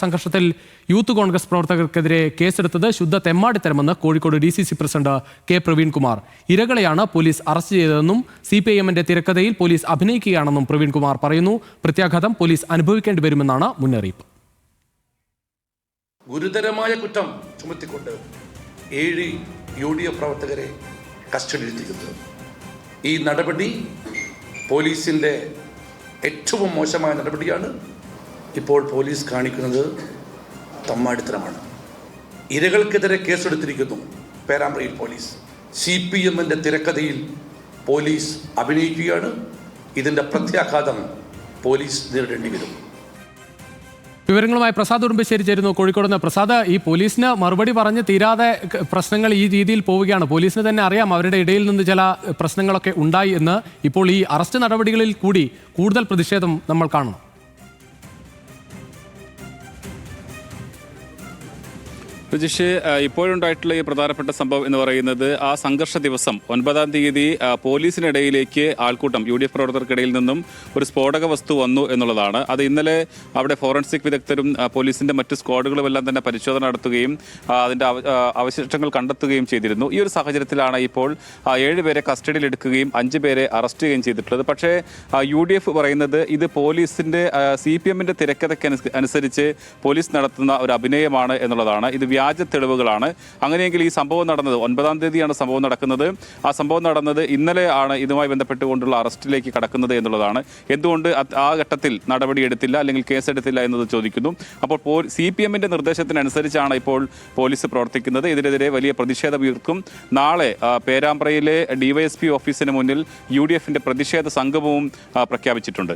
സംഘർഷത്തിൽ യൂത്ത് കോൺഗ്രസ് പ്രവർത്തകർക്കെതിരെ കേസെടുത്തത് ശുദ്ധ തെമ്മാടിത്തരമെന്ന് Kozhikode D C C president K Praveenkumar. ഇരകളെയാണ് police arrest ചെയ്തതെന്നും സി പി ഐ എമ്മിന്റെ തിരക്കഥയിൽ പോലീസ് അഭിനയിക്കുകയാണെന്നും പ്രവീൺകുമാർ പറയുന്നു. പ്രത്യാഘാതം പോലീസ് അനുഭവിക്കേണ്ടി വരുമെന്നാണ് മുന്നറിയിപ്പ്. ഗുരുതരമായ കുറ്റം ചുമത്തിക്കൊണ്ട് ഏഴ് യു ഡി എഫ് പ്രവർത്തകരെ ഈ നടപടി പോലീസിന്റെ ഏറ്റവും മോശമായ നടപടിയാണ് ഇപ്പോൾ പോലീസ് കാണിക്കുന്നത് തമ്മാടിത്തരമാണ്. ഇരകൾക്കെതിരെ കേസെടുത്തിരിക്കുന്നു പേരാമ്പ്രയിൽ പോലീസ്. സി പി എമ്മിന്റെ തിരക്കഥയിൽ പോലീസ് അഭിനയിക്കുകയാണ്. ഇതിന്റെ പ്രത്യാഘാതം പോലീസ് നേരിടേണ്ടി വരും. വിവരങ്ങളുമായി പ്രസാദ് ഉടുമ്പശ്ശേരി ചേരുന്നു. കോഴിക്കോട് നിന്ന് പ്രസാദ് ഈ പോലീസിന് മറുപടി പറഞ്ഞ് തീരാതെ പ്രശ്നങ്ങൾ ഈ രീതിയിൽ പോവുകയാണ്. പോലീസിന് തന്നെ അറിയാം അവരുടെ ഇടയിൽ നിന്ന് ചില പ്രശ്നങ്ങളൊക്കെ ഉണ്ടായി എന്ന്. ഇപ്പോൾ ഈ അറസ്റ്റ് നടപടികളിൽ കൂടി കൂടുതൽ പ്രതിഷേധം നമ്മൾ കാണണം. രജിഷ് ആ, ഇപ്പോഴുണ്ടായിട്ടുള്ള ഈ പ്രധാനപ്പെട്ട സംഭവം എന്ന് പറയുന്നത് ആ സംഘർഷ ദിവസം ഒൻപതാം തീയതി പോലീസിനിടയിലേക്ക് ആൾക്കൂട്ടം യു ഡി എഫ് പ്രവർത്തകർക്കിടയിൽ നിന്നും ഒരു സ്ഫോടക വസ്തു വന്നു എന്നുള്ളതാണ്. അത് ഇന്നലെ അവിടെ ഫോറൻസിക് വിദഗ്ധരും പോലീസിന്റെ മറ്റ് സ്ക്വാഡുകളും എല്ലാം തന്നെ പരിശോധന നടത്തുകയും അതിന്റെ അവശിഷ്ടങ്ങൾ കണ്ടെത്തുകയും ചെയ്തിരുന്നു. ഈ ഒരു സാഹചര്യത്തിലാണ് ഇപ്പോൾ ഏഴുപേരെ കസ്റ്റഡിയിൽ എടുക്കുകയും അഞ്ച് പേരെ അറസ്റ്റ് ചെയ്യുകയും ചെയ്തിട്ടുള്ളത്. പക്ഷേ യു ഡി എഫ് പറയുന്നത് ഇത് പോലീസിന്റെ സി പി എമ്മിന്റെ തിരക്കഥയ്ക്ക് അനുസരിച്ച് പോലീസ് നടത്തുന്ന ഒരു അഭിനയമാണ് എന്നുള്ളതാണ്. ഇത് വ്യാജ തെളിവുകളാണ് അങ്ങനെയെങ്കിൽ ഈ സംഭവം നടന്നത് ഒൻപതാം തീയതിയാണ് സംഭവം നടക്കുന്നത്. ആ സംഭവം നടന്നത് ഇന്നലെ ആണ് ഇതുമായി ബന്ധപ്പെട്ടുകൊണ്ടുള്ള അറസ്റ്റിലേക്ക് കടക്കുന്നത് എന്നുള്ളതാണ്. എന്തുകൊണ്ട് ആ ഘട്ടത്തിൽ നടപടിയെടുത്തില്ല അല്ലെങ്കിൽ കേസെടുത്തില്ല എന്നത് ചോദിക്കുന്നു. അപ്പോൾ സി പി എമ്മിന്റെ നിർദ്ദേശത്തിനനുസരിച്ചാണ് ഇപ്പോൾ പോലീസ് പ്രവർത്തിക്കുന്നത്. ഇതിനെതിരെ വലിയ പ്രതിഷേധം ഉയർക്കും. നാളെ പേരാമ്പ്രയിലെ ഡിവൈഎസ്പി ഓഫീസിന് മുന്നിൽ യു ഡി എഫിന്റെ പ്രതിഷേധ സംഗമവും പ്രഖ്യാപിച്ചിട്ടുണ്ട്.